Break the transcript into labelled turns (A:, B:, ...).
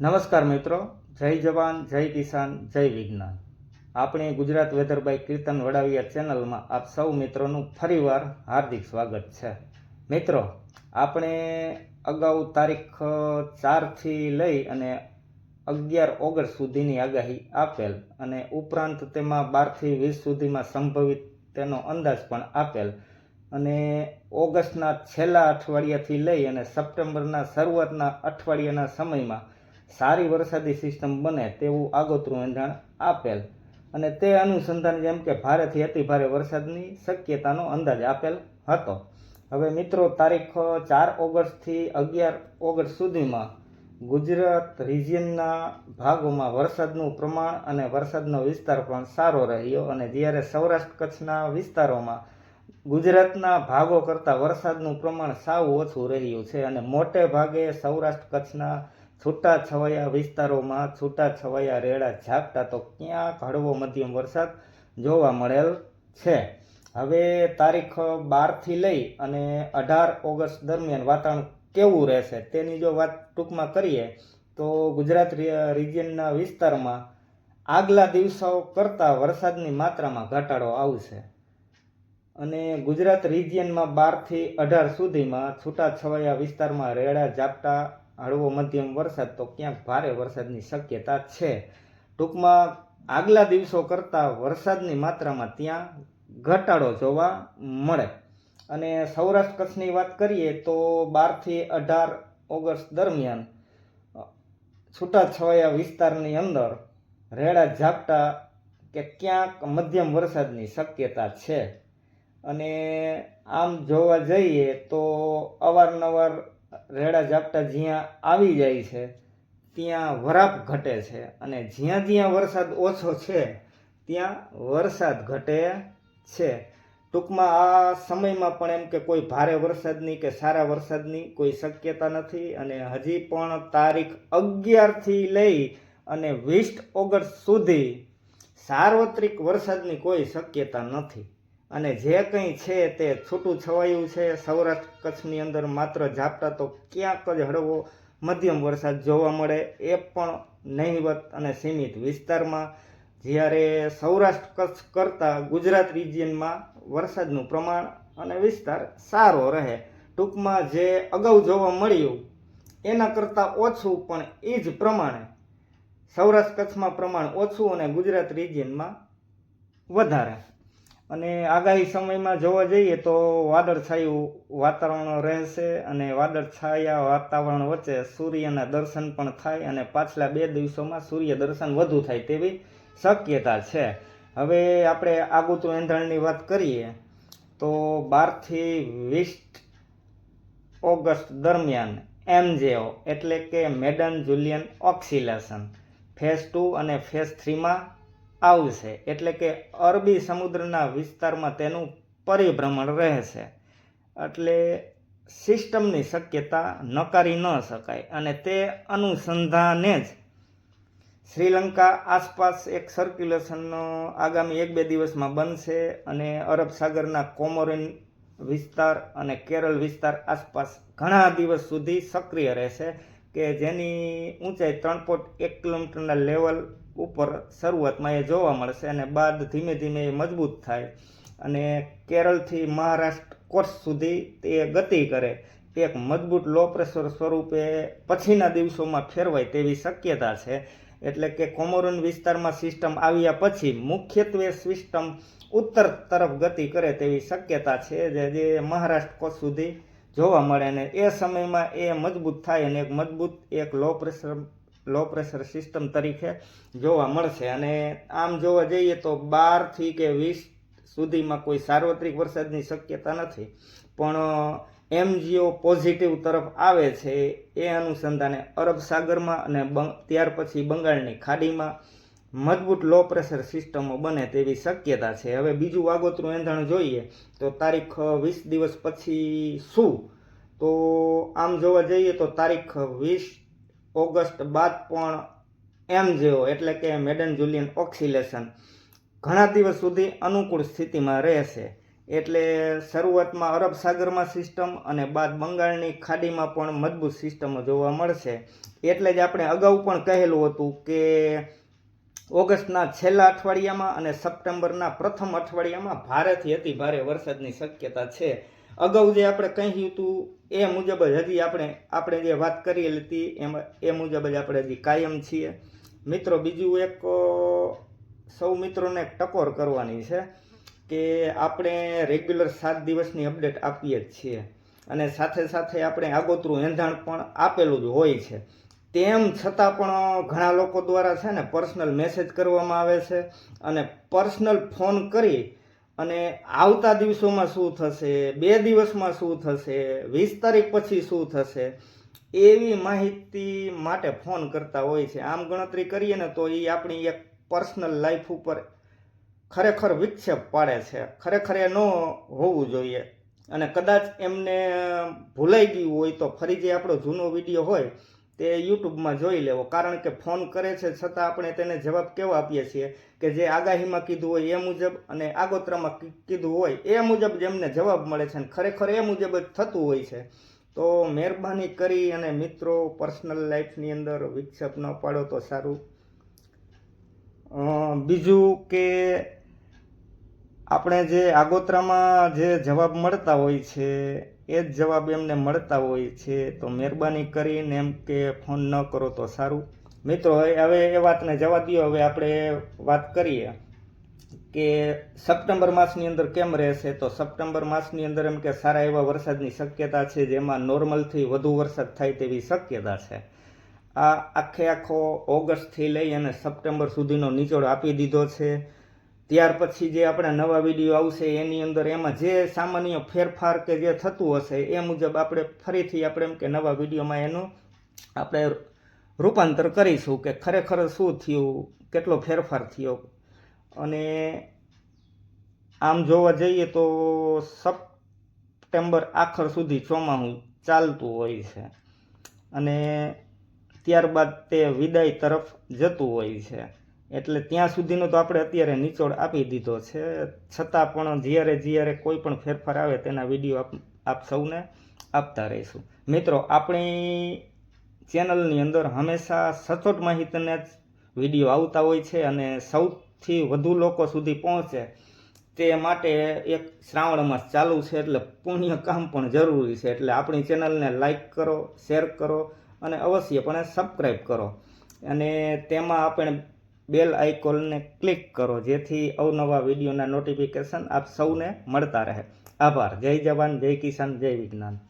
A: નમસ્કાર મિત્રો, જય જવાન, જય કિસાન, જય વિજ્ઞાન. આપણી ગુજરાત વેધરભાઈ કીર્તન વડાવિયા ચેનલમાં આપ સૌ મિત્રોનું ફરીવાર હાર્દિક સ્વાગત છે. મિત્રો, આપણે અગાઉ તારીખ ચારથી લઈ અને અગિયાર ઓગસ્ટ સુધીની આગાહી આપેલ અને ઉપરાંત તેમાં બારથી વીસ સુધીમાં સંભવિત તેનો અંદાજ પણ આપેલ અને ઓગસ્ટના છેલ્લા અઠવાડિયાથી લઈ અને સપ્ટેમ્બરના શરૂઆતના અઠવાડિયાના સમયમાં સારી વરસાદી સિસ્ટમ બને તેવું આગોતરું એંધાણ આપેલ. અને તે અનુસંધાન જેમ કે ભારેથી અતિભારે વરસાદની શક્યતાનો અંદાજ આપેલ હતો. હવે મિત્રો, તારીખ ચાર ઓગસ્ટથી અગિયાર ઓગસ્ટ સુધીમાં ગુજરાત રિજિયનના ભાગોમાં વરસાદનું પ્રમાણ અને વરસાદનો વિસ્તાર પણ સારો રહ્યો અને જ્યારે સૌરાષ્ટ્ર કચ્છના વિસ્તારોમાં ગુજરાતના ભાગો કરતાં વરસાદનું પ્રમાણ સાવ ઓછું રહ્યું છે અને મોટે ભાગે સૌરાષ્ટ્ર કચ્છના છૂટા છવાયા વિસ્તારોમાં છૂટા છવાયા રેડા ઝાપટા તો ક્યાંક હળવો મધ્યમ વરસાદ જોવા મળેલ છે. હવે તારીખ બારથી લઈ અને અઢાર ઓગસ્ટ દરમિયાન વાતાવરણ કેવું રહેશે તેની જો વાત ટૂંકમાં કરીએ તો ગુજરાત રિજિયનના વિસ્તારમાં આગલા દિવસો કરતાં વરસાદની માત્રામાં ઘટાડો આવશે. અને ગુજરાત રિજિયનમાં બારથી અઢાર સુધીમાં છૂટાછવાયા વિસ્તારમાં રેડા ઝાપટા હળવો મધ્યમ વરસાદ તો ક્યાંક ભારે વરસાદની શક્યતા છે. ટૂંકમાં આગલા દિવસો કરતાં વરસાદની માત્રામાં ત્યાં ઘટાડો જોવા મળે. અને સૌરાષ્ટ્ર કચ્છની વાત કરીએ તો બારથી અઢાર ઓગસ્ટ દરમિયાન છૂટાછવાયા વિસ્તારની અંદર રેડા, ઝાપટા કે ક્યાંક મધ્યમ વરસાદની શક્યતા છે. અને આમ જોવા જઈએ તો અવારનવાર રેડા ઝાપટા જ્યાં આવી જાય છે, ત્યાં વરાપ ઘટે છે અને જ્યાં જ્યાં વરસાદ ઓછો છે, ત્યાં વરસાદ ઘટે છે. ટૂંકમાં આ સમયમાં પણ એમ કે કોઈ ભારે વરસાદની કે સારા વરસાદની કોઈ શક્યતા નથી અને હજી પણ તારીખ અગિયારથી લઈ અને વીસ ઓગસ્ટ સુધી સાર્વત્રિક વરસાદની કોઈ શક્યતા નથી. અને જે કંઈ છે તે છૂટું છવાયું છે. સૌરાષ્ટ્ર કચ્છની અંદર માત્ર ઝાપટા તો ક્યાંક જ હળવો મધ્યમ વરસાદ જોવા મળે એ પણ નહિવત અને સીમિત વિસ્તારમાં. જ્યારે સૌરાષ્ટ્ર કચ્છ કરતાં ગુજરાત રિજિયનમાં વરસાદનું પ્રમાણ અને વિસ્તાર સારો રહે. ટૂંકમાં જે અગાઉ જોવા મળ્યું, એના કરતાં ઓછું પણ એ જ પ્રમાણે સૌરાષ્ટ્ર કચ્છમાં પ્રમાણ ઓછું અને ગુજરાત રિજિયનમાં વધારે. અને આગાહી સમયમાં જોવા જઈએ તો વાદળછાયું વાતાવરણ રહેશે અને વાદળછાયા વાતાવરણ વચ્ચે સૂર્યના દર્શન પણ થાય અને પાછલા બે દિવસોમાં સૂર્ય દર્શન વધુ થાય તેવી શક્યતા છે. હવે આપણે આગોતરું એંધણની વાત કરીએ તો બારથી વીસ ઓગસ્ટ દરમિયાન એમજેઓ એટલે કે Madden Julian oscillation phase two અને ફેઝ થ્રીમાં આવશે. એટલે કે અરબી સમુદ્રના વિસ્તારમાં તેનું પરિભ્રમણ રહેશે. એટલે સિસ્ટમની શક્યતા નકારી ન શકાય. અને તે અનુસંધાને જ શ્રીલંકા આસપાસ એક સર્ક્યુલેશનનો આગામી એક બે દિવસમાં બનશે અને અરબ સાગરના કોમોરિન વિસ્તાર અને કેરળ વિસ્તાર આસપાસ ઘણા દિવસ સુધી સક્રિય રહેશે કે જેની ઊંચાઈ ત્રણ પોઈન્ટ એક કિલોમીટરના લેવલ ઉપર શરૂઆતમાં એ જોવા મળશે અને બાદ ધીમે ધીમે એ મજબૂત થાય અને કેરળથી મહારાષ્ટ્ર કોર્સ સુધી તે ગતિ કરે. એક મજબૂત લો પ્રેશર સ્વરૂપે પછીના દિવસોમાં ફેરવાય તેવી શક્યતા છે. એટલે કે કોમોરોન વિસ્તારમાં સિસ્ટમ આવ્યા પછી મુખ્યત્વે સિસ્ટમ ઉત્તર તરફ ગતિ કરે તેવી શક્યતા છે જે જે મહારાષ્ટ્ર કોર્સ સુધી જોવા મળે. અને એ સમયમાં એ મજબૂત થાય અને એક મજબૂત, એક low pressure low pressure system તરીકે જોવા મળશે. અને આમ જોવા જઈએ તો બારથી કે વીસ સુધીમાં કોઈ સાર્વત્રિક વરસાદની શક્યતા નથી. પણ એમજીઓ પોઝિટિવ તરફ આવે છે એ અનુસંધાને અરબ સાગરમાં અને ત્યાર પછી બંગાળની ખાડીમાં મજબૂત લો પ્રેશર સિસ્ટમો બને તેવી શક્યતા છે. હવે બીજું વાગોતરું એંધણ જોઈએ તો તારીખ વીસ દિવસ પછી શું? તો આમ જોવા જઈએ તો તારીખ વીસ ઓગસ્ટ બાદ પણ એમજેઓ એટલે કે મેડન જુલિયન ઓક્સિલેશન ઘણા દિવસ સુધી અનુકૂળ સ્થિતિમાં રહેશે. એટલે શરૂઆતમાં અરબ સાગરમાં સિસ્ટમ અને બાદ બંગાળની ખાડીમાં પણ મજબૂત સિસ્ટમો જોવા મળશે. એટલે જ આપણે અગાઉ પણ કહેલું હતું કે ઓગસ્ટના છેલ્લા અઠવાડિયામાં અને સપ્ટેમ્બરના પ્રથમ અઠવાડિયામાં ભારેથી અતિ ભારે વરસાદની શક્યતા છે. અગાઉ જે આપણે કહ્યું હતું, એ મુજબ જ હજી આપણે આપણે જે વાત કરી હતી, એમાં, એ મુજબ જ આપણે હજી કાયમ છીએ. મિત્રો, બીજું એક સૌ મિત્રોને ટકોર કરવાની છે કે આપણે રેગ્યુલર સાત દિવસની અપડેટ આપીએ જ છીએ. અને સાથે સાથે આપણે આગોતરું એંધાણ પણ આપેલું જ હોય છે. તેમ છતાં પણ ઘણા લોકો દ્વારા છે ને, પર્સનલ મેસેજ કરવામાં આવે છે અને પર્સનલ ફોન કરી અને આવતા દિવસોમાં શું થશે, બે દિવસમાં શું થશે, વીસ તારીખ પછી શું થશે, એવી માહિતી માટે ફોન કરતા હોય છે. આમ ગણતરી કરીએ ને તો એ આપણી એક પર્સનલ લાઈફ ઉપર ખરેખર વિક્ષેપ પાડે છે. ખરેખર એ ન હોવું જોઈએ. અને કદાચ એમને ભૂલાઈ ગયું હોય તો ફરી જે આપણો જૂનો વીડિયો હોય તે યુટ્યુબમાં જોઈ લેવો. કારણ કે ફોન કરે છે છતાં આપણે તેને જવાબ કેવો આપીએ છીએ કે જે આગાહીમાં કીધું હોય એ મુજબ અને આગોતરામાં કીધું હોય એ મુજબ જેમને જવાબ મળે છે અને ખરેખર એ મુજબ જ થતું હોય છે. તો મહેરબાની કરી અને મિત્રો, પર્સનલ લાઈફની અંદર વિક્ષેપ ન પાડો તો સારું. બીજું કે આપણે જે આગોતરામાં જે જવાબ મળતા હોય છે એ જ જવાબ એમને મળતા હોય છે. તો મહેરબાની કરીને એમ કે ફોન ન કરો તો સારું. મિત્રો, હવે એ વાતને જવા દો હવે આપણે વાત કરીએ કે સપ્ટેમ્બર માસની અંદર કેમ રહેશે? તો સપ્ટેમ્બર માસની અંદર એમ કે સારા એવા વરસાદની શક્યતા છે, જેમાં નોર્મલથી વધુ વરસાદ થાય તેવી શક્યતા છે. આ આખે આખો ઓગસ્ટથી લઈ અને સપ્ટેમ્બર સુધીનો નિચોડ આપી દીધો છે. ત્યાર પછી જે આપણા નવા વીડિયો આવશે, એની અંદર એમાં જે સામાન્ય ફેરફાર કે જે થતું હશે, એ મુજબ આપણે ફરીથી આપણે એમ કે નવા વિડીયોમાં એનું આપણે રૂપાંતર કરીશું કે ખરેખર શું થયું, કેટલો ફેરફાર થયો. અને આમ જોવા જઈએ તો સપ્ટેમ્બર આખર સુધી ચોમાસું ચાલતું હોય છે. અને ત્યારબાદ તે વિદાય તરફ જતું હોય છે. એટલે ત્યાં સુધીનો તો આપણે અત્યારે નિચોડ આપી દીધો છે. છતાં પણ જ્યારે જ્યારે કોઈ પણ ફેરફાર આવે તેના વીડિયો આપ આપ સૌને આપતા રહીશું. મિત્રો, આપણી ચેનલની અંદર હંમેશા સચોટ માહિતીને જ વીડિયો આવતા હોય છે અને સૌથી વધુ લોકો સુધી પહોંચે તે માટે એક શ્રાવણ માસ ચાલુ છે એટલે પુણ્ય કામ પણ જરૂરી છે. એટલે આપણી ચેનલને લાઈક કરો, શેર કરો અને અવશ્યપણે સબસ્ક્રાઈબ કરો. અને તેમાં આપણે બેલ આઇકોનને ક્લિક કરો, જેથી અવનવા વિડીયોના નોટિફિકેશન આપ સૌને મળતા રહે. આભાર. જય જવાન, જય કિસાન, જય વિજ્ઞાન.